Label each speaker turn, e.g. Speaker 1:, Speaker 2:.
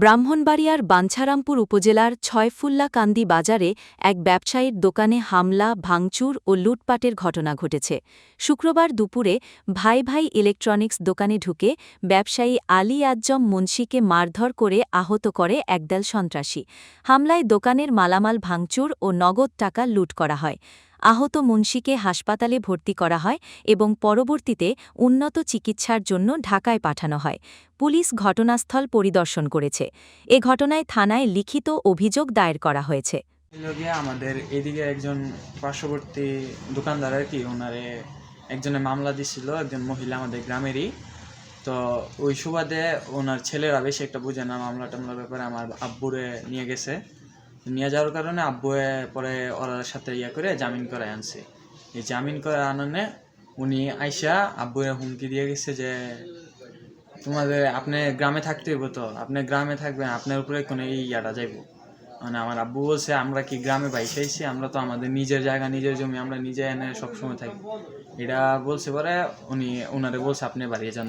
Speaker 1: ব্রাহ্মণবাড়িয়ার বাঞ্ছারামপুর উপজেলার ছয়ফুল্লাকান্দি বাজারে এক ব্যবসায়ীর দোকানে হামলা, ভাঙচুর ও লুটপাটের ঘটনা ঘটেছে। শুক্রবার দুপুরে ভাই ভাই ইলেকট্রনিক্স দোকানে ঢুকে ব্যবসায়ী আলী আজ্জম মুন্সিকে মারধর করে আহত করে একদল সন্ত্রাসী। হামলায় দোকানের মালামাল ভাঙচুর ও নগদ টাকা লুট করা হয়। আহত মুন্সিকে হাসপাতালে ভর্তি করা হয় এবং পরবর্তীতে উন্নত চিকিৎসার জন্য ঢাকায় পাঠানো হয়। পুলিশ ঘটনাস্থল পরিদর্শন করেছে। এ ঘটনায় থানায় লিখিত অভিযোগ দায়ের করা হয়েছে।
Speaker 2: আমাদের, এদিকে একজন পার্শ্ববর্তী দোকানদার আর কি, ওনারে একজনে মামলা দিছিল, একজন মহিলা আমাদের গ্রামেরই। তো ওই সুবাদে ওনার ছেলেরা বেশি একটা বুঝে না মামলা টামলার ব্যাপারে আমার আব্বুরে নিয়ে গেছে। নিয়ে যাওয়ার কারণে আব্বুয়ে পরে ওর সাথে ইয়ে করে জামিন করে আনছে। এই জামিন করে আননে উনি আইসা আব্বুয়ে হুমকি দিয়ে গেছে যে, তোমাদের, আপনি গ্রামে থাকতে হইব তো, আপনি গ্রামে থাকবেন, আপনার উপরে কোনো ইয়াটা যাইবো। মানে আমার আব্বু বলছে, আমরা কি গ্রামে বাইসে আইছি? আমরা তো আমাদের নিজের জায়গা, নিজের জমি, আমরা নিজে এনে সবসময় থাকি। এটা বলছে পরে উনি ওনারে বলছে, আপনি বাড়িয়ে যান।